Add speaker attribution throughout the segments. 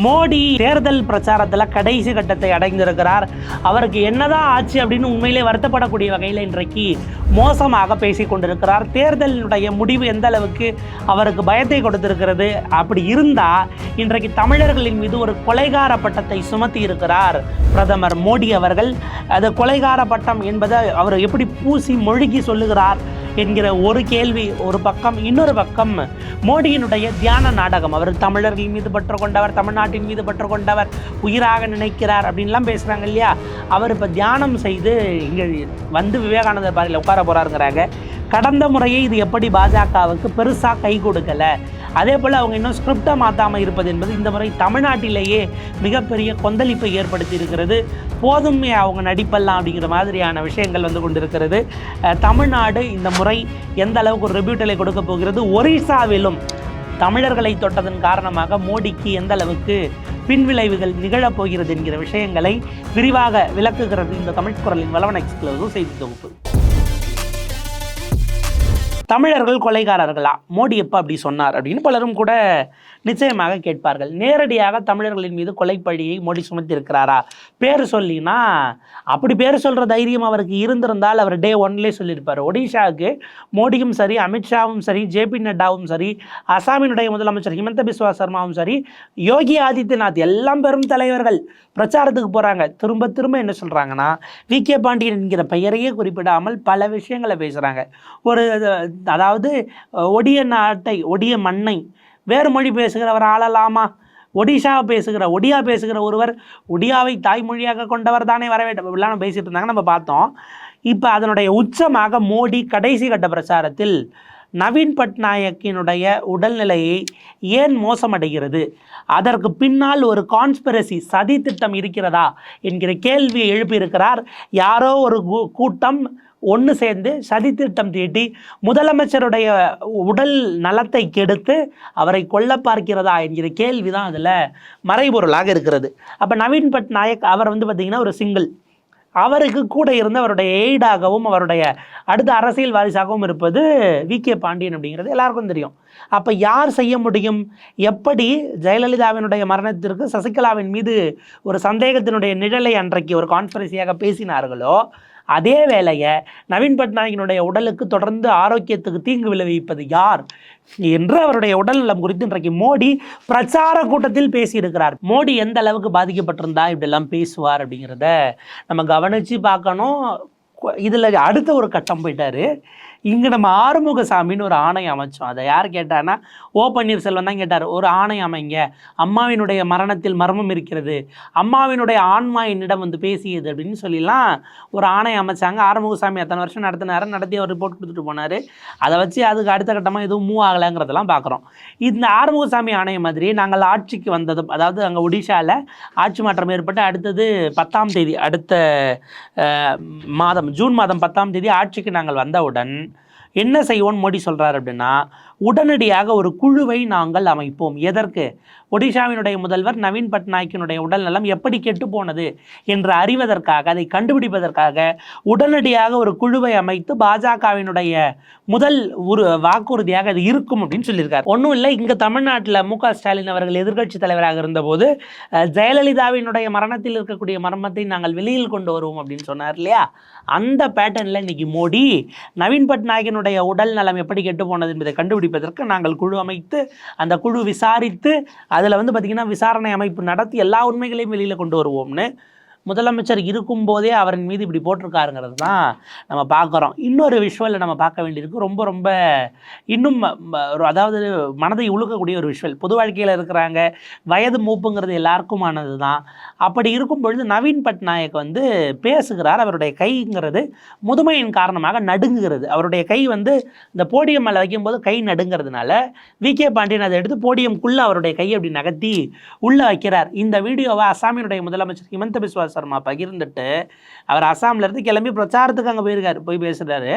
Speaker 1: மோடி தேர்தல் பிரச்சாரத்தில் கடைசி கட்டத்தை அடைந்திருக்கிறார். அவருக்கு என்னதான் ஆச்சு அப்படின்னு உண்மையிலே வருத்தப்படக்கூடிய வகையில் இன்றைக்கு மோசமாக பேசி கொண்டிருக்கிறார். தேர்தலினுடைய முடிவு எந்த அளவுக்கு அவருக்கு பயத்தை கொடுத்திருக்கிறது? அப்படி இருந்தால் இன்றைக்கு தமிழர்களின் மீது ஒரு கொலைகார பட்டத்தை சுமத்தி இருக்கிறார் பிரதமர் மோடி அவர்கள். அது கொலைகார பட்டம் என்பதை அவர் எப்படி பூசி மொழிகி சொல்லுகிறார்? என்கிற ஒரு கேள்வி ஒரு பக்கம் இன்னொரு பக்கம் மோடியினுடைய தியான நாடகம். அவர் தமிழர்கள் மீது பற்று கொண்டவர் தமிழ்நாட்டின் மீது பற்று கொண்டவர் உயிராக நினைக்கிறார் அப்படின்லாம் பேசுகிறாங்க இல்லையா? அவர் இப்போ தியானம் செய்து இங்கே வந்து விவேகானந்தர் பாதையில் உட்கார போகிறாருங்கிறாங்க கடந்த முறையே இது எப்படி பாஜகவுக்கு பெருசாக கை கொடுக்கலை. அதே போல் அவங்க இன்னும் ஸ்கிரிப்டை மாற்றாமல் இருப்பது என்பது இந்த முறை தமிழ்நாட்டிலேயே மிகப்பெரிய கொந்தளிப்பை ஏற்படுத்தி இருக்கிறது. போதுமே அவங்க நடிப்பெல்லாம் அப்படிங்கிற மாதிரியான விஷயங்கள் வந்து கொண்டிருக்கிறது. தமிழ்நாடு இந்த முறை எந்த அளவுக்கு ஒரு ரெபியூட்டலை கொடுக்க போகிறது? ஒரிசாவிலும் தமிழர்களை தொட்டதன் காரணமாக மோடிக்கு எந்த அளவுக்கு பின்விளைவுகள் நிகழப் போகிறது என்கிற விஷயங்களை விரிவாக விளக்குகிறது இந்த தமிழ் குரலின் வளவன் எக்ஸ்க்ளூசிவ் செய்தி தொகுப்பு. தமிழர்கள் கொலைகாரர்களா? மோடி எப்போ அப்படி சொன்னார் அப்படின்னு பலரும் கூட நிச்சயமாக கேட்பார்கள். நேரடியாக தமிழர்களின் மீது கொலைப்பழியை மோடி சுமத்திருக்கிறாரா? பேர் சொல்லினா அப்படி பேர் சொல்கிற தைரியம் அவருக்கு இருந்திருந்தால் அவர் டே ஒன்லேயே சொல்லியிருப்பார். ஒடிஷாவுக்கு மோடியும் சரி அமித்ஷாவும் சரி ஜேபி நட்டாவும் சரி அசாமினுடைய முதலமைச்சர் ஹிமந்த பிஸ்வா சர்மாவும் சரி யோகி ஆதித்யநாத் எல்லாம் பெரும் தலைவர்கள் பிரச்சாரத்துக்கு போகிறாங்க திரும்ப திரும்ப என்ன சொல்கிறாங்கன்னா வி கே பாண்டியன் என்கிற பெயரையே குறிப்பிடாமல் பல விஷயங்களை பேசுகிறாங்க ஒரு அதாவது ஒடிய நாட்டை ஒடிய மண்ணை வேறு மொழி பேசுகிறவர் ஆளலாமா? ஒடிஷா பேசுகிற ஒடியா பேசுகிற ஒருவர் ஒடியாவை தாய்மொழியாக கொண்டவர் தானே வர வேண்டும். இப்படிலாம் இருந்தாங்க நம்ம பார்த்தோம். இப்போ அதனுடைய உச்சமாக மோடி கடைசி கட்ட பிரச்சாரத்தில் நவீன் பட்நாயக்கினுடைய உடல்நிலையை ஏன் மோசமடைகிறது? அதற்கு பின்னால் ஒரு கான்ஸ்பிரசி சதி திட்டம் இருக்கிறதா? என்கிற கேள்வியை எழுப்பியிருக்கிறார். யாரோ ஒரு கூ- கூட்டம் ஒன்று சேர்ந்து சதித்திட்டம் தீட்டி முதலமைச்சருடைய உடல் நலத்தை கெடுத்து அவரை கொல்ல பார்க்கிறதா என்கிற கேள்வி தான் அதில் மறைபொருளாக இருக்கிறது. அப்போ நவீன் பட்நாயக் அவர் வந்து பார்த்திங்கன்னா ஒரு சிங்கிள். அவருக்கு கூட இருந்து அவருடைய எய்டாகவும் அவருடைய அடுத்த அரசியல் வாரிசாகவும் இருப்பது வி. கே. பாண்டியன் அப்படிங்கிறது எல்லாருக்கும் தெரியும். அப்போ யார் செய்ய முடியும்? எப்படி ஜெயலலிதாவினுடைய மரணத்திற்கு சசிகலாவின் மீது ஒரு சந்தேகத்தினுடைய நிழலை அன்றைக்கு ஒரு கான்ஸ்பரசியாக பேசினார்களோ அதே வேளையை நவீன் பட்நாயகினுடைய உடலுக்கு தொடர்ந்து ஆரோக்கியத்துக்கு தீங்கு விளைவிப்பது யார்? என்று அவருடைய உடல் நலம் குறித்து இன்றைக்கு மோடி பிரச்சார கூட்டத்தில் பேசியிருக்கிறார். மோடி எந்த அளவுக்கு பாதிக்கப்பட்டிருந்தா இப்படிலாம் பேசுவார் அப்படிங்கிறத நம்ம கவனித்து பார்க்கணும். இதில் அடுத்த ஒரு கட்டம் போயிட்டார். இங்கே நம்ம ஆறுமுகசாமின்னு ஒரு ஆணை அமைச்சோம். அதை யார் கேட்டான்னா ஓ பன்னீர்செல்வம் தான் கேட்டார். ஒரு ஆணை அமைங்க. அம்மாவினுடைய மரணத்தில் மர்மம் இருக்கிறது. அம்மாவினுடைய ஆன்மா என்னிடம் வந்து பேசியது அப்படின்னு சொல்லிலாம் ஒரு ஆணை அமைச்சாங்க. ஆறுமுகசாமி அத்தனை வருஷம் நடத்தினாரு. நடத்தி அவர் ரிப்போர்ட் கொடுத்துட்டு போனார். அதை வச்சு அதுக்கு அடுத்த கட்டமாக எதுவும் மூவ் ஆகலைங்கிறதெல்லாம் பார்க்குறோம். இந்த ஆறுமுகசாமி ஆணைய மாதிரி நாங்கள் ஆட்சிக்கு வந்ததும் அதாவது அங்கே ஒடிஷாவில் ஆட்சி மாற்றம் ஏற்பட்டு அடுத்தது பத்தாம் தேதி அடுத்த மாதம் ஜூன் மாதம் பத்தாம் தேதி ஆட்சிக்கு நாங்கள் வந்தவுடன் என்ன செய்வோம் மோடி சொல்கிறார் அப்படின்னா உடனடியாக ஒரு குழுவை நாங்கள் அமைப்போம். எதற்கு? ஒடிஷாவினுடைய முதல்வர் நவீன் பட்நாயக்கினுடைய உடல்நலம் எப்படி கெட்டு போனது என்று அறிவதற்காக அதை கண்டுபிடிப்பதற்காக உடனடியாக ஒரு குழுவை அமைத்து பாஜகவினுடைய முதல் ஒரு வாக்குறுதியாக அது இருக்கும் அப்படின்னு சொல்லியிருக்காரு. ஒன்றும் இல்லை இங்கே தமிழ்நாட்டில் மு க ஸ்டாலின் அவர்கள் எதிர்கட்சி தலைவராக இருந்தபோது ஜெயலலிதாவினுடைய மரணத்தில் இருக்கக்கூடிய மர்மத்தை நாங்கள் வெளியில் கொண்டு வருவோம் அப்படின்னு சொன்னார் இல்லையா? அந்த பேட்டர்னில் இன்னைக்கு மோடி நவீன் பட்நாயகனுடைய உடல் நலம் எப்படி கெட்டு போனது என்பதை கண்டுபிடிப்பதற்கு நாங்கள் குழு அமைத்து அந்த குழு விசாரித்து அதில் வந்து பார்த்திங்கன்னா விசாரணை அமைப்பு நடத்தி எல்லா உண்மைகளையும் வெளியில் கொண்டு வருவோம்னு. முதலமைச்சர் இருக்கும்போதே அவரின் மீது இப்படி போட்டிருக்காருங்கிறது தான் நம்ம பார்க்குறோம். இன்னொரு விஷுவலில் நம்ம பார்க்க வேண்டியிருக்கு. ரொம்ப ரொம்ப இன்னும் ம- ஒரு அதாவது மனதை உழுக்கக்கூடிய ஒரு விஷுவல் பொது வாழ்க்கையில் இருக்கிறாங்க. வயது மூப்புங்கிறது எல்லாருக்குமானது தான். அப்படி இருக்கும் பொழுது நவீன் பட்நாயக் வந்து பேசுகிறார். அவருடைய கைங்கிறது முதுமையின் காரணமாக நடுங்குகிறது. அவருடைய கை வந்து இந்த போடியம் மேலே வைக்கும்போது கை நடுங்கிறதுனால வி. கே. பாண்டியன் அதை எடுத்து போடியம்குள்ளே அவருடைய கையை அப்படி நகர்த்தி உள்ளே வைக்கிறார். இந்த வீடியோவை அசாமியினுடைய முதலமைச்சர் ஹிமந்த பிஸ்வா சர்மா பகிர்ந்துட்டு அவர் அசாம்ல இருந்து கிளம்பி பிரச்சாரத்துக்கு அங்கே போயிருக்காரு போய் பேசுகிறாரு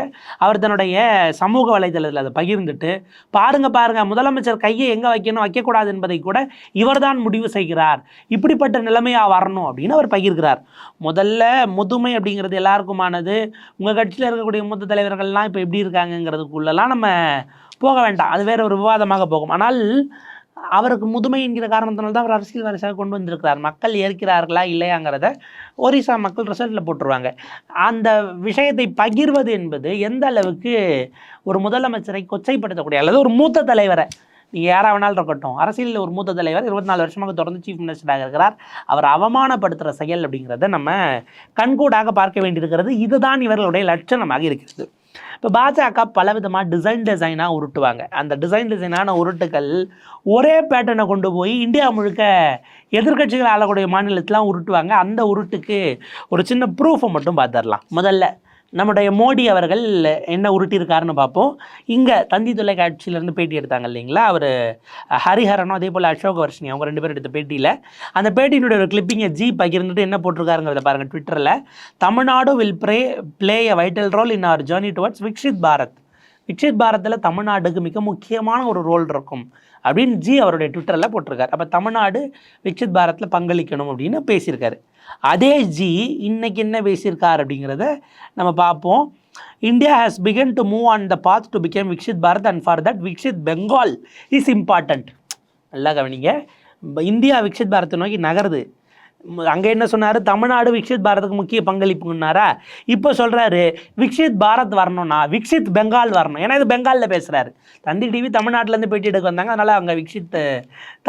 Speaker 1: அவர் தன்னுடைய சமூக வலைதளத்தில் அதை பகிர்ந்துட்டு பாருங்க பாருங்க முதலமைச்சர் கையை எங்கே வைக்கணும் வைக்கக்கூடாது என்பதை கூட இவர்தான் முடிவு செய்கிறார். இப்படிப்பட்ட நிலைமையாக வரணும் அப்படின்னு அவர் பகிர்கிறார். முதல்ல முதுமை அப்படிங்கிறது எல்லாருக்குமானது. உங்கள் கட்சியில் இருக்கக்கூடிய மூத்த தலைவர்கள்லாம் இப்போ எப்படி இருக்காங்கங்கிறதுக்குள்ளெல்லாம் நம்ம போக வேண்டாம். அது வேற ஒரு விவாதமாக போகும். ஆனால் அவருக்கு முதுமை என்கிற காரணத்தினால தான் அவர் அரசியல் வாரிசாக கொண்டு வந்திருக்கிறார். மக்கள் ஏற்கிறார்களா இல்லையாங்கிறத ஒரிசா மக்கள் ரிசல்ட்டில் போட்டுருவாங்க. அந்த விஷயத்தை பகிர்வது என்பது எந்த அளவுக்கு ஒரு முதலமைச்சரை கொச்சைப்படுத்தக்கூடிய அல்லது ஒரு மூத்த தலைவரை நீங்கள் யாராக வேணாலும் இருக்கட்டும் அரசியலில் ஒரு மூத்த தலைவர் இருபத்தி நாலு வருஷமாக தொடர்ந்து சீஃப் மினிஸ்டராக இருக்கிறார். அவர் அவமானப்படுத்துகிற செயல் அப்படிங்கிறத நம்ம கண்கூடாக பார்க்க வேண்டியிருக்கிறது. இதுதான் இவர்களுடைய லட்சணமாக இருக்கிறது. இப்போ பாஜக பலவிதமாக டிசைன் டிசைனாக உருட்டுவாங்க. அந்த டிசைன் டிசைனான உருட்டுகள் ஒரே பேட்டர்னை கொண்டு போய் இந்தியா முழுக்க எதிர்க்கட்சிகள் ஆளக்கூடிய மாநிலத்திலாம் உருட்டுவாங்க. அந்த உருட்டுக்கு ஒரு சின்ன ப்ரூஃபை மட்டும் பார்த்துடலாம். முதல்ல நம்முடைய மோடி அவர்கள் என்ன உருட்டியிருக்காருன்னு பார்ப்போம். இங்கே தந்தி தொலைக்காட்சியிலேருந்து பேட்டி எடுத்தாங்க இல்லைங்களா? அவர் ஹரிஹரனும் அதே போல் அசோக் வர்ஷினி அவங்க ரெண்டு பேரும் எடுத்த பேட்டியில். அந்த பேட்டியினுடைய ஒரு கிளிப்பிங்கை ஜி பகிர்ந்துட்டு என்ன போட்டிருக்காருங்கிறத பாருங்கள் ட்விட்டரில் Tamil Nadu will play play a vital role in our journey towards Viksit Bharat Viksit பாரத்தில் தமிழ்நாடுக்கு மிக முக்கியமான ஒரு ரோல் இருக்கும். அப்படின்னு ஜி அவருடைய ட்விட்டரில் போட்டிருக்காரு. அப்போ தமிழ்நாடு விக்ஷித் பாரத்தில் பங்களிக்கணும் அப்படின்னு பேசியிருக்காரு. அதே ஜி இன்னைக்கு என்ன பேசியிருக்கார் அப்படிங்கிறத நம்ம பார்ப்போம். India has begun to move on the path to become Viksit Bharat and for that Viksit Bengal is important நல்லா கவனிங்க. இந்தியா விக்ஷித் பாரத்தை நோக்கி நகருது. அங்கே என்ன சொன்னார்? தமிழ்நாடு விக்ஷித் பாரத்துக்கு முக்கிய பங்களிப்புன்னாரா? இப்போ சொல்கிறாரு விக்ஷித் பாரத் வரணும்னா விக்ஷித் பெங்கால் வரணும். ஏன்னா இது பெங்காலில் பேசுகிறாரு தந்தி டிவி தமிழ்நாட்டிலேருந்து பேட்டி எடுக்க வந்தாங்க. அதனால் அங்கே விக்ஷித்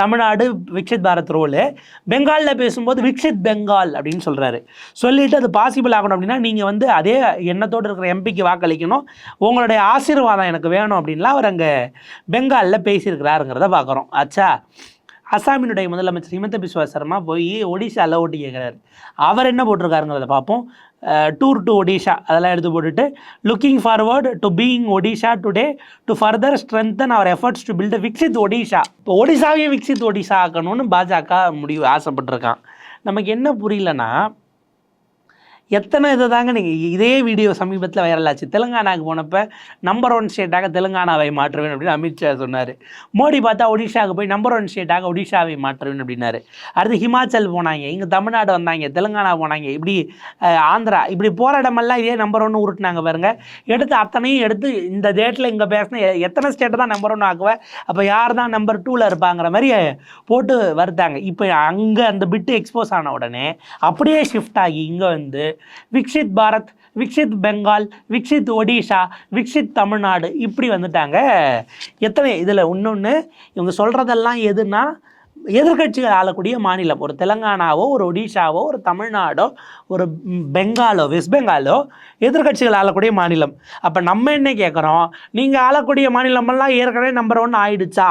Speaker 1: தமிழ்நாடு விக்ஷித் பாரத் ரோலு பெங்காலில் பேசும்போது விக்ஷித் பெங்கால் அப்படின்னு சொல்கிறாரு சொல்லிவிட்டு அது பாசிபிள் ஆகணும் அப்படின்னா நீங்கள் வந்து அதே எண்ணத்தோடு இருக்கிற எம்பிக்கு வாக்களிக்கணும். உங்களுடைய ஆசீர்வாதம் எனக்கு வேணும் அப்படின்லாம் அவர் அங்கே பெங்காலில் பேசியிருக்கிறாருங்கிறத பார்க்குறோம் ஆச்சா அசாமினுடைய முதலமைச்சர் ஹிமந்த பிஸ்வா சர்மா போய் ஒடிஷா ஓட்டி கேட்குறாரு அவர் என்ன போட்டிருக்காருங்கிறத பார்ப்போம் டூர் டு ஒடிஷா அதெல்லாம் எடுத்து போட்டுட்டு looking forward to being Odisha today to further strengthen our efforts to build Viksit Odisha இப்போ ஒடிசாவையும் விக்சித் ஒடிஷா ஆக்கணும்னு பாஜக முடிவு ஆசைப்பட்டிருக்கான். நமக்கு என்ன புரியலன்னா எத்தனை இதை தாங்க நீங்கள் இதே வீடியோ சமீபத்தில் வைரல் ஆச்சு. தெலுங்கானாவுக்கு போனப்போ நம்பர் ஒன் ஸ்டேட்டாக தெலுங்கானாவை மாற்றுவேன் அப்படின்னு அமித்ஷா சொன்னார். மோடி பார்த்தா ஒடிஷாவுக்கு போய் நம்பர் ஒன் ஸ்டேட்டாக ஒடிஷாவை மாற்றுவேன் அப்படின்னாரு. அடுத்து ஹிமாச்சல் போனாங்க. இங்கே தமிழ்நாடு வந்தாங்க தெலுங்கானா போனாங்க. இப்படி ஆந்திரா இப்படி போகிற இடமெல்லாம் இதே நம்பர் ஒன்று உருட்டினாங்க பாருங்க. எடுத்து அத்தனையும் எடுத்து இந்த டேட்டில் இங்கே பேசின எத்தனை ஸ்டேட்டை தான் நம்பர் ஒன்று ஆக்குவேன் அப்போ யார் தான் நம்பர் டூவில் இருப்பாங்கிற மாதிரி போட்டு வருத்தாங்க. இப்போ அங்கே அந்த பிட்டு எக்ஸ்போஸ் ஆன உடனே அப்படியே ஷிஃப்ட் ஆகி இங்கே வந்து விக்ஷித் பாரத் விக்ஷித் பெங்கால் விக்ஷித் ஒடிஷா விக்ஷித் தமிழ்நாடு இப்படி வந்துட்டாங்க. எத்தனை இதில் இன்னொன்று இவங்க சொல்கிறதெல்லாம் எதுனா எதிர்க்கட்சிகள் ஆளக்கூடிய மாநிலம். ஒரு தெலுங்கானாவோ ஒரு ஒடிஷாவோ ஒரு தமிழ்நாடோ ஒரு பெங்காலோ வெஸ்ட் பெங்காலோ எதிர்க்கட்சிகள் ஆளக்கூடிய மாநிலம். அப்போ நம்ம என்ன கேட்குறோம் நீங்கள் ஆளக்கூடிய மாநிலமெல்லாம் ஏற்கனவே நம்பர் ஒன் ஆயிடுச்சா?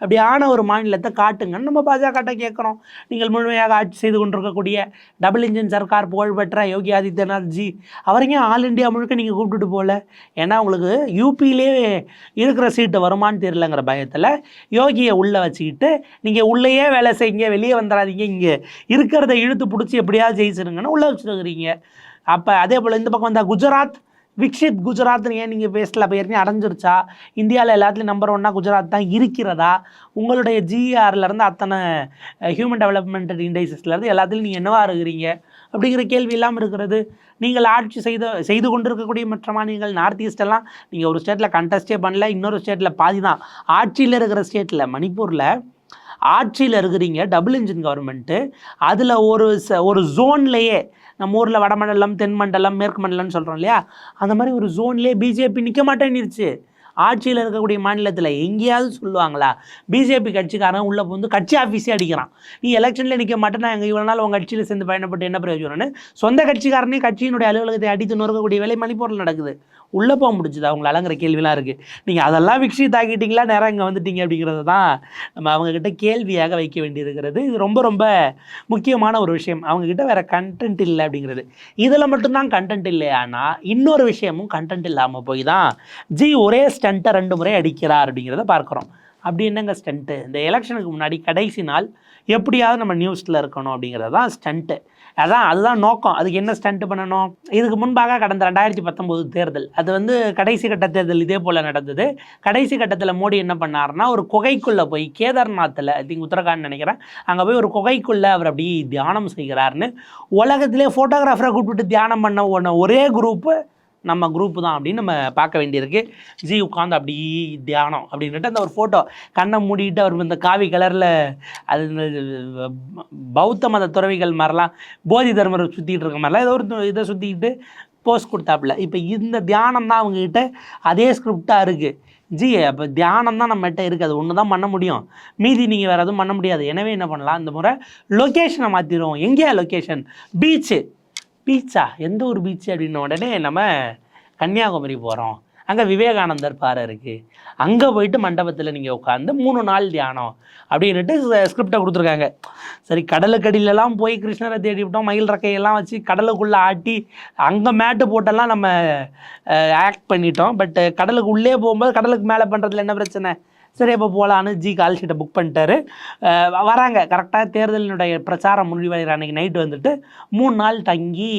Speaker 1: அப்படி ஆன ஒரு மாநிலத்தை காட்டுங்கன்னு நம்ம பாஜகட்ட கேட்குறோம். நீங்கள் முழுமையாக ஆட்சி செய்து கொண்டிருக்கக்கூடிய டபுள் இன்ஜின் சர்க்கார் புகழ்பெற்ற யோகி ஆதித்யநாத் ஜி அவரையும் ஆல் இந்தியா முழுக்க நீங்கள் கூப்பிட்டுட்டு போகல ஏன்னா உங்களுக்கு யூபியிலே இருக்கிற சீட்டு வருமான்னு தெரியலங்கிற பயத்தில் யோகியை உள்ளே வச்சுக்கிட்டு நீங்கள் உள்ளேயே வேலை செய்யுங்க வெளியே வந்துடாதீங்க இங்கே இருக்கிறத இழுத்து பிடிச்சி எப்படியாவது ஜெயிச்சிருங்கன்னு உள்ளே வச்சுருக்கிறீங்க அப்போ அதே போல் இந்த பக்கம் வந்தால் குஜராத் விக்ஷித் குஜராத்னு ஏன் நீங்கள் பேசல அப்போ ஏற்கனவே அடைஞ்சிருச்சா? இந்தியாவில் எல்லாத்துலேயும் நம்பர் ஒன்னாக குஜராத் தான் இருக்கிறதா? உங்களுடைய ஜிஆர்லேருந்து அத்தனை ஹியூமன் டெவலப்மெண்ட் இண்டைசஸ்லேருந்து எல்லாத்துலையும் நீங்கள் என்னவா இருக்கிறீங்க? அப்படிங்கிற கேள்வி இல்லாமல் இருக்கிறது. நீங்கள் ஆட்சி செய்த செய்து கொண்டிருக்கக்கூடிய மற்ற மாநிலங்கள் நார்த் ஈஸ்டெல்லாம் நீங்கள் ஒரு ஸ்டேட்டில் கண்டஸ்டே பண்ணல இன்னொரு ஸ்டேட்டில் பாதி தான். ஆட்சியில் இருக்கிற ஸ்டேட்டில் மணிப்பூரில் ஆட்சியில் இருக்கிறீங்க டபுள் இன்ஜின் கவர்மெண்ட்டு அதில் ஒரு ச ஒரு ஜோன்லேயே நம்ம ஊரில் வடமண்டலம் தென் மண்டலம் மேற்கு மண்டலம்னு சொல்கிறோம் இல்லையா? அந்த மாதிரி ஒரு ஜோன்லேயே பிஜேபி நிற்க மாட்டேன்னுருச்சு ஆட்சியில் இருக்கக்கூடிய மாநிலத்தில் எங்கேயாவது சொல்லுவாங்களா? பிஜேபி கட்சிக்காரன் உள்ளே வந்து கட்சி ஆஃபீஸே அடிக்கிறான். நீ எலெக்ஷனில் நிற்க மாட்டேன்னா எங்கள் இவ்வளோ நாள் உங்கள் கட்சியில் சேர்ந்து பயணப்பட்டு என்ன பிரயோஜனம்னு? சொந்த கட்சிக்காரனே கட்சியினுடைய அலுவலகத்தை அடித்து நொறுக்கக்கூடிய வேலை மணிப்பூரில் நடக்குது. உள்ளே போக முடிச்சுது அவங்கள அலங்குற கேள்விலாம் இருக்குது நீங்கள் அதெல்லாம் விக்ஷி தாக்கிட்டீங்களா? நேரம் இங்கே வந்துட்டீங்க அப்படிங்கிறது தான் நம்ம அவங்கக்கிட்ட கேள்வியாக வைக்க வேண்டியிருக்கிறது. இது ரொம்ப ரொம்ப முக்கியமான ஒரு விஷயம். அவங்கக்கிட்ட வேறு கண்டென்ட் இல்லை அப்படிங்கிறது. இதில் மட்டும்தான் கண்டென்ட் இல்லையானா இன்னொரு விஷயமும் கண்டென்ட் இல்லாமல் போய் தான் ஜி ஒரே ஸ்டண்ட்டை ரெண்டு முறை அடிக்கிறார் அப்படிங்கிறத பார்க்குறோம். அப்படி என்னங்க ஸ்டண்ட்டு? இந்த எலெக்ஷனுக்கு முன்னாடி கடைசி நாள் எப்படியாவது நம்ம நியூஸில் இருக்கணும் அப்படிங்கிறது தான் ஸ்டண்ட்டு. அதான் அதுதான் நோக்கம். அதுக்கு என்ன ஸ்டண்ட்டு பண்ணணும்? இதுக்கு முன்பாக கடந்த ரெண்டாயிரத்தி பத்தொம்போது தேர்தல். அது வந்து கடைசி கட்ட தேர்தல் இதே போல் நடந்தது. கடைசி கட்டத்தில் மோடி என்ன பண்ணார்னா ஒரு குகைக்குள்ளே போய் கேதார்நாத்தில் ஐ திங்க் உத்தரகாண்ட் நினைக்கிறேன் அங்கே போய் ஒரு குகைக்குள்ளே அவர் அப்படி தியானம் செய்கிறாருன்னு உலகத்திலே ஃபோட்டோகிராஃபரை கூப்பிட்டு தியானம் பண்ண ஒன்று ஒரே குரூப்பு நம்ம குரூப் தான் அப்படின்னு நம்ம பார்க்க வேண்டியிருக்கு. ஜி உட்காந்து அப்படி தியானம் அப்படின்ட்டு அந்த ஒரு ஃபோட்டோ கண்ணை மூடிட்டு அவர் இந்த காவி கலரில் அது பௌத்த மத துறவிகள் மாதிரிலாம் போதி தர்மரை சுற்றிக்கிட்டு இருக்க மாதிரிலாம் ஏதோ ஒரு இதை சுற்றிக்கிட்டு போஸ்ட் கொடுத்தாப்புல. இப்போ இந்த தியானம் தான் அவங்கக்கிட்ட அதே ஸ்கிரிப்டாக இருக்குது ஜி அப்போ தியானம் தான் நம்மகிட்ட இருக்குது அது ஒன்று தான் பண்ண முடியும். மீதி நீங்கள் வேறு எதுவும் பண்ண முடியாது. எனவே என்ன பண்ணலாம்? இந்த முறை லொக்கேஷனை மாற்றிடுவோம் எங்கேயா லொக்கேஷன் பீச்சு பீச்சா? எந்த ஒரு பீச் அப்படின்ன உடனே நம்ம கன்னியாகுமரி போகிறோம் அங்கே விவேகானந்தர் பாறை இருக்குது அங்கே போயிட்டு மண்டபத்தில் நீங்கள் உட்காந்து மூணு நாள் தியானம் அப்படின்ட்டு ஸ்கிரிப்டை கொடுத்துருக்காங்க. சரி கடலுக்கடியிலலாம் போய் கிருஷ்ணரை தேடி விட்டோம். மயில் ரக்கையெல்லாம் வச்சு கடலுக்குள்ளே ஆட்டி அங்கே மேட்டு போட்டெல்லாம் நம்ம ஆக்ட் பண்ணிட்டோம். பட் கடலுக்கு உள்ளே போகும்போது கடலுக்கு மேலே பண்ணுறதுல என்ன பிரச்சனை? சரி அப்போ போகலான்னு ஜி கால் ஷீட்டை புக் பண்ணிட்டாரு. வராங்க. கரெக்டாக தேர்தலினுடைய பிரச்சாரம் முடிவடைகிற அன்னைக்கு நைட்டு வந்துட்டு மூணு நாள் தங்கி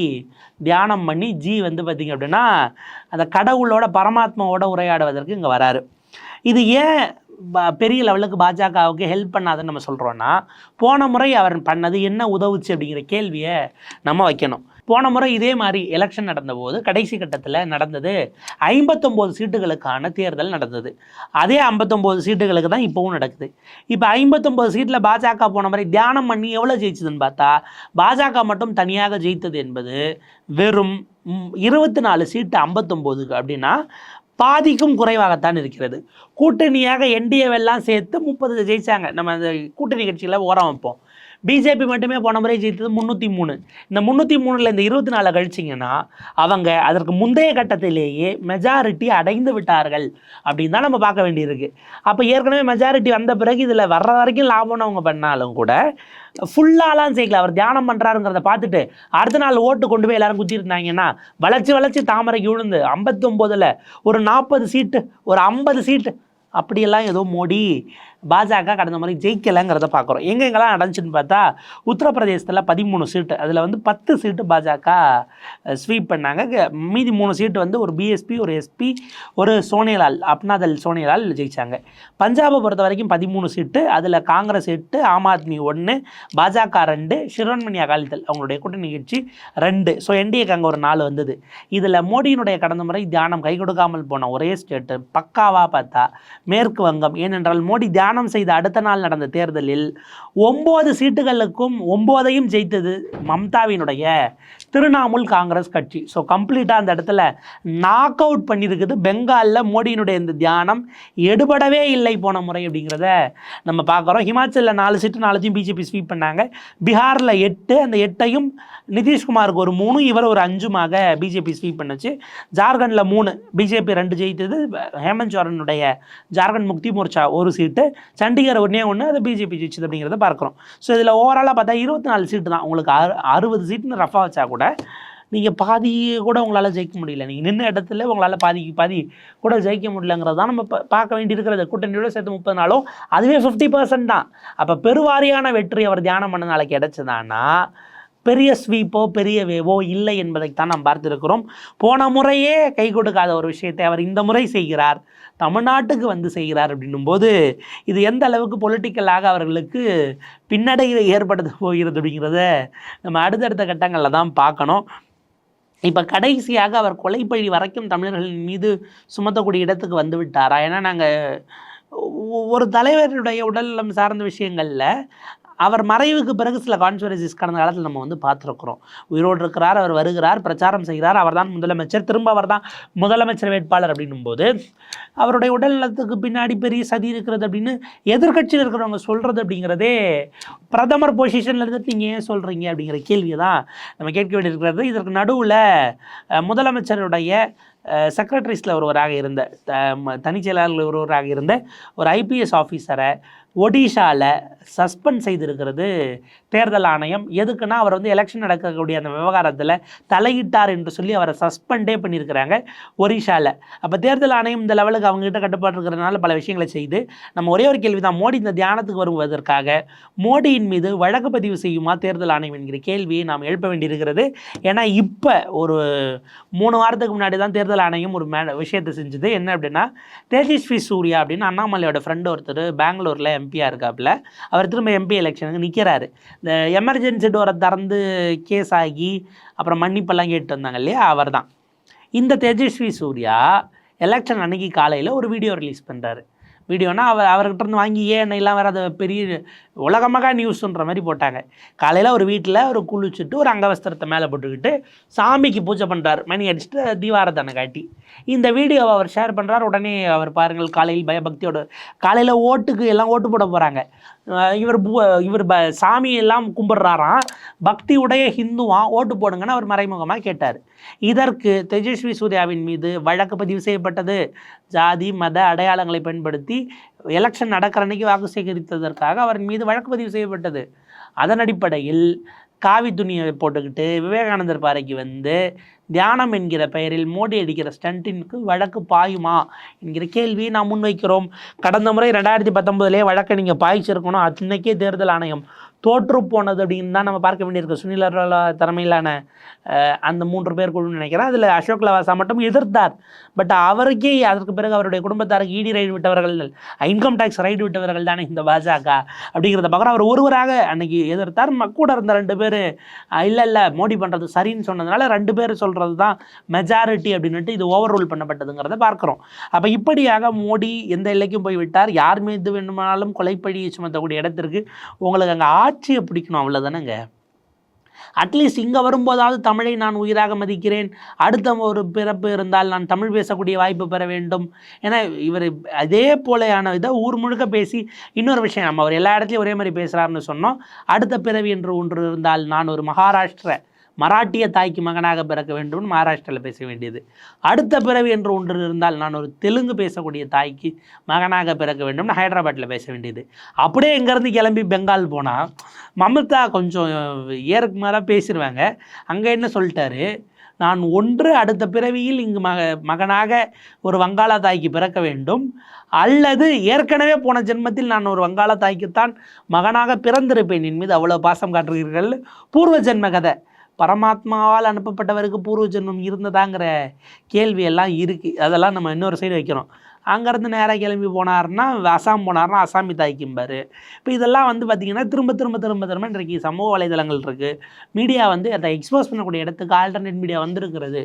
Speaker 1: தியானம் பண்ணி ஜி வந்து பார்த்திங்க அப்படின்னா அந்த கடவுளோட பரமாத்மாவோட உரையாடுவதற்கு இங்கே வராரு. இது ஏன் ப- பெரிய லெவலுக்கு பாஜகவுக்கு ஹெல்ப் பண்ணாதுன்னு நம்ம சொல்கிறோன்னா போன முறை அவர் பண்ணது என்ன உதவுச்சு அப்படிங்கிற கேள்வியை நம்ம வைக்கணும். போன முறை இதே மாதிரி எலெக்ஷன் நடந்தபோது கடைசி கட்டத்தில் நடந்தது ஐம்பத்தொம்போது சீட்டுகளுக்கான தேர்தல் நடந்தது. அதே ஐம்பத்தொம்போது சீட்டுகளுக்கு தான் இப்போவும் நடக்குது. இப்போ ஐம்பத்தொம்போது சீட்டில் பாஜக போன முறை தியானம் பண்ணி எவ்வளோ ஜெயிச்சதுன்னு பார்த்தா பாஜக மட்டும் தனியாக ஜெயித்தது என்பது வெறும் இருபத்தி நாலு சீட்டு ஐம்பத்தொம்போதுக்கு அப்படின்னா பாதிக்கும் குறைவாகத்தான் இருக்கிறது. கூட்டணியாக என்டிஏவெல்லாம் சேர்த்து முப்பது ஜெயித்தாங்க நம்ம அந்த கூட்டணி கட்சியில் ஓரம் வைப்போம். பிஜேபி மட்டுமே போன முறை ஜெயித்தது முந்நூற்றி மூணு. இந்த முந்நூற்றி மூணில் இந்த இருபத்தி நாலு கழிச்சிங்கன்னா அவங்க அதற்கு முந்தைய கட்டத்திலேயே மெஜாரிட்டி அடைந்து விட்டார்கள் அப்படின்னு தான் நம்ம பார்க்க வேண்டியிருக்கு. அப்போ ஏற்கனவே மெஜாரிட்டி வந்த பிறகு இதில் வர்ற வரைக்கும் லாபம்னு அவங்க பண்ணாலும் கூட ஃபுல்லாலாம் சேர்க்கல அவர் தியானம் பண்ணுறாருங்கிறத பார்த்துட்டு அடுத்த நாள் ஓட்டு கொண்டு போய் எல்லாரும் குத்திருந்தாங்கன்னா வளர்ச்சி வளர்ச்சி தாமரைக்கு விழுந்து ஐம்பத்தொம்போதில் ஒரு நாற்பது சீட்டு ஒரு ஐம்பது சீட்டு அப்படியெல்லாம் ஏதோ மோடி. பாஜக கடந்த முறை ஜெயிக்கலைங்கிறத பார்க்குறோம். எங்கெங்கெல்லாம் நடந்துச்சுன்னு பார்த்தா உத்தரப்பிரதேசத்தில் பதிமூணு சீட்டு அதில் வந்து பத்து சீட்டு பாஜக ஸ்வீப் பண்ணாங்க. மீதி மூணு சீட்டு வந்து ஒரு பிஎஸ்பி ஒரு எஸ்பி ஒரு சோனியலால் அப்னாதல் சோனியலால் ஜெயிச்சாங்க. பஞ்சாபை பொறுத்த வரைக்கும் பதிமூணு சீட்டு அதில் காங்கிரஸ் எட்டு ஆம் ஆத்மி ஒன்று பாஜக ரெண்டு சிரோன்மணி அகாலிதள் அவங்களுடைய கூட்டணி நிகழ்ச்சி ரெண்டு. ஸோ என்டிஏக்கு அங்கே ஒரு நாலு வந்தது. இதில் மோடியினுடைய கடந்த முறை தியானம் கை கொடுக்காமல் போன ஒரே ஸ்டேட்டு பக்காவாக பார்த்தா மேற்கு வங்கம். ஏனென்றால் மோடி தியானம் செய்த அடுத்த நாள் நடந்த தேர்தலில் ஒம்பது சீட்டுகளுக்கும் ஒம்போதையும் ஜெயித்தது மம்தாவினுடைய திரிணாமுல் காங்கிரஸ் கட்சி. ஸோ கம்ப்ளீட்டாக அந்த இடத்துல நாக் அவுட் பண்ணியிருக்குது. பெங்காலில் மோடியினுடைய இந்த தியானம் எடுபடவே இல்லை போன முறை அப்படிங்கிறத நம்ம பார்க்குறோம் ஹிமாச்சலில் நாலு சீட்டு நாலுத்தையும் பிஜேபி ஸ்வீப் பண்ணாங்க. பீகாரில் எட்டு அந்த எட்டையும் நிதிஷ்குமாருக்கு ஒரு மூணு இவர் ஒரு அஞ்சுமாக பிஜேபி ஸ்வீப் பண்ணுச்சு. ஜார்க்கண்டில் மூணு பிஜேபி ரெண்டு ஜெயித்தது. ஹேமந்த் சோரனுடைய ஜார்க்கண்ட் முக்தி மோர்ச்சா ஒரு சீட்டு சண்டிகர் ஒன்றே ஒன்று அது பிஜேபி ஜெயிச்சது அப்படிங்கிறத பார்க்குறோம். ஸோ இதில் ஓவராலாக பார்த்தா இருபத்தி நாலு சீட்டு தான். உங்களுக்கு அறு அறுபது சீட்டுன்னு ரஃபாக வச்சா கூட நீங்கள் பாதி கூட உங்களால் ஜெயிக்க முடியல. நீங்கள் நின்ன இடத்துல உங்களால் பாதிக்கு பாதி கூட ஜெயிக்க முடியலங்கிறது தான் நம்ம பா- பார்க்க வேண்டியிருக்கிறது. கூட்டணியோட சேர்த்து முப்பது நாளும் அதுவே ஃபிஃப்டி பர்சன்ட் தான். அப்போ பெருவாரியான வெற்றி அவர் தியானம் பண்ண நாளைக்கு கிடைச்சதான்னா பெரிய ஸ்வீப்போ பெரிய வேவோ இல்லை என்பதைத்தான் நாம் பார்த்திருக்கிறோம். போன முறையே கை கொடுக்காத ஒரு விஷயத்தை அவர் இந்த முறை செய்கிறார். தமிழ்நாட்டுக்கு வந்து செய்கிறார் அப்படின்னும் போது இது எந்த அளவுக்கு பொலிட்டிக்கலாக அவர்களுக்கு பின்னடைவை ஏற்படுத்த போகிறது அப்படிங்கிறத நம்ம அடுத்தடுத்த கட்டங்களில் தான் பார்க்கணும். இப்போ கடைசியாக அவர் கொலைப்பழி வரைக்கும் தமிழர்களின் மீது சுமத்தக்கூடிய இடத்துக்கு வந்து விட்டாரா? ஏன்னா நாங்கள் ஒரு தலைவருடைய உடல்நலம் சார்ந்த விஷயங்களில் அவர் மறைவுக்கு பிறகு சில கான்ஸ்பிரசிஸ் கடந்த காலத்தில் நம்ம வந்து பார்த்துருக்குறோம். உயிரோடு இருக்கிறார் அவர் வருகிறார் பிரச்சாரம் செய்கிறார் அவர்தான் முதலமைச்சர். திரும்ப அவர் தான் முதலமைச்சர் வேட்பாளர் அப்படின்னும் போது அவருடைய உடல்நலத்துக்கு பின்னாடி பெரிய சதி இருக்கிறது அப்படின்னு எதிர்க்கட்சியில் இருக்கிறவங்க சொல்கிறது அப்படிங்கிறதே பிரதமர் பொசிஷனில் இருந்துட்டு நீங்கள் ஏன் சொல்கிறீங்க அப்படிங்கிற கேள்வியை தான் நம்ம கேட்க வேண்டியிருக்கிறது. இதற்கு நடுவில் முதலமைச்சருடைய செக்ரட்டரிஸில் ஒருவராக இருந்த த- ம- தனிச் செயலாளர்கள் ஒருவராக இருந்த ஒரு ஐபிஎஸ் ஆஃபீஸரை ஒடிஷாவில் சஸ்பெண்ட் செய்திருக்கிறது தேர்தல் ஆணையம். எதுக்குன்னா அவர் வந்து எலெக்ஷன் நடக்கக்கூடிய அந்த விவகாரத்தில் தலையிட்டார் என்று சொல்லி அவரை சஸ்பெண்டே பண்ணியிருக்கிறாங்க ஒரிஷாவில் அப்போ தேர்தல் ஆணையம் இந்த லெவலுக்கு அவங்ககிட்ட கட்டுப்பாடு இருக்கிறதுனால பல விஷயங்களை செய்து நம்ம ஒரே ஒரு கேள்வி தான் மோடி இந்த தியானத்துக்கு வருவதற்காக மோடியின் மீது வழக்கு பதிவு செய்யுமா தேர்தல் ஆணையம் என்கிற கேள்வியை நாம் எழுப்ப வேண்டியிருக்கிறது. ஏன்னா இப்போ ஒரு மூணு வாரத்துக்கு முன்னாடி தான் தேர்தல் ஆணையம் ஒரு மே விஷயத்தை செஞ்சது. என்ன அப்படின்னா தேஜஸ்வி சூர்யா அப்படின்னு அண்ணாமலையோட ஃப்ரெண்டு ஒருத்தர் பெங்களூரில் எம்பியாக இருக்காப்புல. அவர் திரும்ப எம்பி எலெக்ஷனுக்கு நிற்கிறாரு இந்த எமர்ஜென்சி டோரை திறந்து கேஸ் ஆகி அப்புறம் மன்னிப்பெல்லாம் கேட்டு வந்தாங்க இல்லையா? அவர் தான் இந்த தேஜஸ்வி சூர்யா எலெக்ஷன் அன்னைக்கு காலையில் ஒரு வீடியோ ரிலீஸ் பண்ணுறாரு வீடியோனா அவர் அவர்கிட்ட இருந்து வாங்கி ஏன் எல்லாம் வேறு அதை பெரிய உலகமாக நியூஸ்ன்ற மாதிரி போட்டாங்க. காலையில் ஒரு வீட்டில் ஒரு குளிச்சுட்டு ஒரு அங்கவஸ்திரத்தை மேலே போட்டுக்கிட்டு சாமிக்கு பூஜை பண்ணுறாரு மணி அடிச்சுட்டு தீபாரதனை காட்டி. இந்த வீடியோவை அவர் ஷேர் பண்ணுறாரு உடனே அவர் பாருங்கள் காலையில் பயபக்தியோட காலையில் ஓட்டுக்கு எல்லாம் ஓட்டு போட போகிறாங்க இவர் பூ இவர் ப சாமியெல்லாம் கும்பிட்றாராம். பக்தி உடைய ஹிந்துவான் ஓட்டு போடுங்கன்னு அவர் மறைமுகமாக கேட்டார். இதற்கு தேஜஸ்வி சூர்யாவின் மீது வழக்கு பதிவு செய்யப்பட்டது. ஜாதி மத அடையாளங்களை பயன்படுத்தி எலெக்ஷன் நடக்கிற அன்னைக்கு வாக்கு சேகரித்ததற்காக அவர் மீது வழக்கு பதிவு செய்யப்பட்டது. அதன் அடிப்படையில் காவி துணியை போட்டுக்கிட்டு விவேகானந்தர் பாறைக்கு வந்து தியானம் என்கிற பெயரில் மோடி அடிக்கிற ஸ்டண்டினுக்கு வழக்கு பாயுமா என்கிற கேள்வியை நாம் முன்வைக்கிறோம். கடந்த முறை ரெண்டாயிரத்தி பத்தொன்பதுலேயே வழக்கை நீங்கள் பாய்ச்சிருக்கணும். அன்னைக்கே தேர்தல் ஆணையம். தோற்று போனது அப்படின்னு தான் நம்ம பார்க்க வேண்டியிருக்கு. சுனில் அரோலா தலைமையிலான அந்த மூன்று பேர் குழுன்னு நினைக்கிறேன். அதில் அசோக் லவாசா மட்டும் எதிர்த்தார். பட் அவருக்கே அதற்கு பிறகு அவருடைய குடும்பத்தாருக்கு இடி ரைடு விட்டவர்கள் இன்கம் டேக்ஸ் ரைடு விட்டவர்கள் தானே இந்த பாஜக அப்படிங்கிறத பார்க்குறோம். அவர் ஒருவராக அன்னைக்கு எதிர்த்தார். கூட இருந்த ரெண்டு பேர் இல்லை இல்லை மோடி பண்ணுறது சரின்னு சொன்னதுனால ரெண்டு பேர் சொல்கிறது தான் மெஜாரிட்டி அப்படின்ட்டு இது ஓவர் ரூல் பண்ணப்பட்டதுங்கிறத பார்க்குறோம். அப்போ இப்படியாக மோடி எந்த எல்லைக்கும் போய் விட்டார். யார் மீது வேண்டுமானாலும் கொலைப்பழியை சுமத்தக்கூடிய இடத்திற்கு உங்களுக்கு அங்கே ஆட்சியை பிடிக்கணும் அவ்வளோதானங்க அட்லீஸ்ட் இங்கே வரும்போதாவது தமிழை நான் உயிராக மதிக்கிறேன். அடுத்த ஒரு பிறப்பு இருந்தால் நான் தமிழ் பேசக்கூடிய வாய்ப்பு பெற வேண்டும். ஏன்னா இவர் அதே போலையான இதை ஊர் முழுக்க பேசி இன்னொரு விஷயம் நம்ம அவர் எல்லா இடத்துலையும் ஒரே மாதிரி பேசுகிறாருன்னு சொன்னோம். அடுத்த பிறவி என்று ஒன்று இருந்தால் நான் ஒரு மகாராஷ்டிர. மராட்டிய தாய்க்கு மகனாக பிறக்க வேண்டும் மகாராஷ்டிராவில் பேச வேண்டியது. அடுத்த பிறவி என்று ஒன்று இருந்தால் நான் ஒரு தெலுங்கு பேசக்கூடிய தாய்க்கு மகனாக பிறக்க வேண்டும்னு ஹைதராபாத்தில் பேச வேண்டியது. அப்படியே இங்கேருந்து கிளம்பி பெங்கால் போனால் மமதா கொஞ்சம் ஏருக்கு மேலே பேசிடுவாங்க அங்கே என்ன சொல்லிட்டாரு? நான் ஒன்று அடுத்த பிறவியில் இங்கு மக மகனாக ஒரு வங்காள தாய்க்கு பிறக்க வேண்டும். அல்லது ஏற்கனவே போன ஜென்மத்தில் நான் ஒரு வங்காள தாய்க்குத்தான் மகனாக பிறந்திருப்பேன். என் மீது அவ்வளோ பாசம் காட்டுகிறீர்கள். பூர்வ ஜென்ம கதை. பரமாத்மாவால் அனுப்பப்பட்டவருக்கு பூர்வ ஜென்மம் இருந்ததாங்கிற கேள்வியெல்லாம் இருக்குது அதெல்லாம் நம்ம இன்னொரு சைடு வைக்கிறோம். அங்கேருந்து நேராக கிளம்பி போனார்னா அசாம் போனார்னா அசாமி தாய்க்கும்பார் இப்போ இதெல்லாம் வந்து பார்த்திங்கன்னா திரும்ப திரும்ப திரும்ப திரும்ப இன்றைக்கு சமூக வலைதளங்கள் இருக்குது மீடியா வந்து அதை எக்ஸ்போஸ் பண்ணக்கூடிய இடத்துக்கு ஆல்டர்னேட் மீடியா வந்திருக்கிறது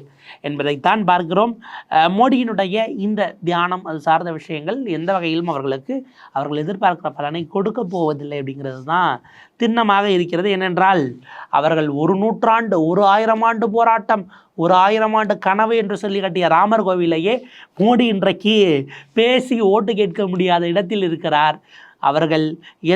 Speaker 1: என்பதைத்தான் பார்க்கிறோம். மோடியினுடைய இந்த தியானம் அது சார்ந்த விஷயங்கள் எந்த வகையிலும் அவர்களுக்கு அவர்கள் எதிர்பார்க்கிற பலனை கொடுக்க போவதில்லை அப்படிங்கிறது தான் திண்ணமாக இருக்கிறது ஏனென்றால் அவர்கள் ஒரு நூற்றாண்டு ஒரு ஆயிரம் ஆண்டு போராட்டம் ஒரு ஆயிரம் ஆண்டு கனவு என்று சொல்லி கட்டிய ராமர் கோவிலையே மோடி இன்றைக்கு பேசி ஓட்டு கேட்க முடியாத இடத்தில் இருக்கிறார். அவர்கள்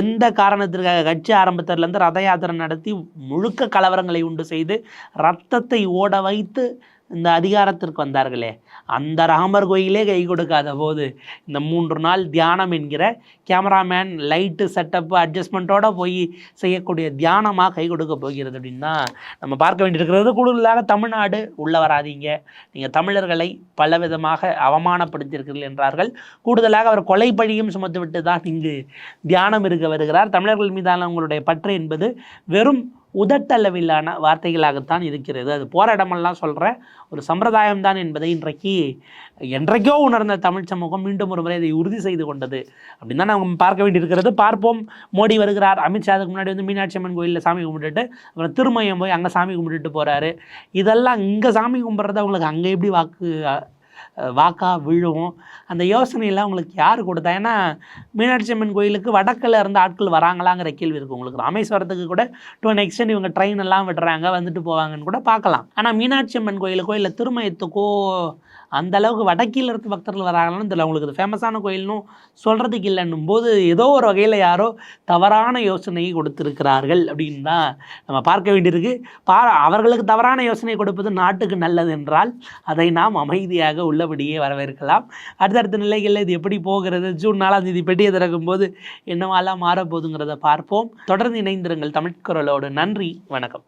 Speaker 1: எந்த காரணத்திற்காக கட்சி ஆரம்பத்திலிருந்து ரத யாத்திரை நடத்தி முழுக்க கலவரங்களை உண்டு செய்து ரத்தத்தை ஓட வைத்து இந்த அதிகாரத்திற்கு வந்தார்களே. அந்த ராமர் கோயிலே கை கொடுக்காத போது இந்த மூன்று நாள் தியானம் என்கிற கேமராமேன் லைட்டு செட்டப்பு அட்ஜஸ்ட்மெண்ட்டோடு போய் செய்யக்கூடிய தியானமாக கை கொடுக்க போகிறது அப்படின்னா நம்ம பார்க்க வேண்டியிருக்கிறது கூடுதலாக தமிழ்நாடு. உள்ள வராதீங்க. நீங்கள் தமிழர்களை பலவிதமாக அவமானப்படுத்தியிருக்கிறீர்கள் என்றார்கள். கூடுதலாக அவர் கொலை பழியும் சுமத்து விட்டு தான் இங்கு தியானம் இருக்க வருகிறார். தமிழர்கள் மீதான உங்களுடைய பற்று என்பது வெறும் உதட்டளவிலான வார்த்தைகளாகத்தான் இருக்கிறது. அது போகிற இடமெல்லாம் சொல்கிற ஒரு சம்பிரதாயம் தான் என்பதை இன்றைக்கு என்றைக்கோ உணர்ந்த தமிழ் சமூகம் மீண்டும் ஒரு முறை அதை உறுதி செய்து கொண்டது. அப்படின்னு தான் நம்ம பார்க்க வேண்டியிருக்கிறது. பார்ப்போம். மோடி வருகிறார். அமித்ஷா அதுக்கு முன்னாடி வந்து மீனாட்சி அம்மன் கோயிலில் சாமி கும்பிட்டுட்டு அப்புறம் திருமயம் போய் அங்கே சாமி கும்பிட்டுட்டு போகிறாரு இதெல்லாம் இங்கே சாமி கும்பிட்றது அவங்களுக்கு அங்கே எப்படி வாக்கு வாக்கா விழும் அந்த யோசனையெல்லாம் உங்களுக்கு யார் கொடுத்தா? ஏன்னா மீனாட்சி அம்மன் கோயிலுக்கு வடக்கில் இருந்து ஆட்கள் வராங்களாங்கிற கேள்வி இருக்குது உங்களுக்கு. ராமேஸ்வரத்துக்கு கூட டு அன் எக்ஸ்டென்ட் இவங்க ட்ரெயின் எல்லாம் விடுறாங்க வந்துட்டு போவாங்கன்னு கூட பார்க்கலாம். ஆனால் மீனாட்சி அம்மன் கோயிலுக்கோ இல்லை திருமயத்துக்கோ அந்த அளவுக்கு வடக்கில் இருந்து பக்தர்கள் வராங்கன்னு தெரியல. உங்களுக்கு இது ஃபேமஸான கோயில்னும் சொல்கிறதுக்கு இல்லைன்னும் போது ஏதோ ஒரு வகையில் யாரோ தவறான யோசனையை கொடுத்துருக்கிறார்கள் அப்படின்னு தான் நம்ம பார்க்க வேண்டியிருக்கு. பா அவர்களுக்கு தவறான யோசனை கொடுப்பது நாட்டுக்கு நல்லது என்றால் அதை நாம் அமைதியாக உள்ளபடியே வரவேற்கலாம். அடுத்தடுத்த நிலைகளில் இது எப்படி போகிறது? ஜூன் நாலாம் தேதி பெட்டியை திறக்கும் போது என்னவாலாம் மாறப்போகுதுங்கிறத பார்ப்போம். தொடர்ந்து இணைந்திருங்கள் தமிழ்குரலோடு நன்றி வணக்கம்.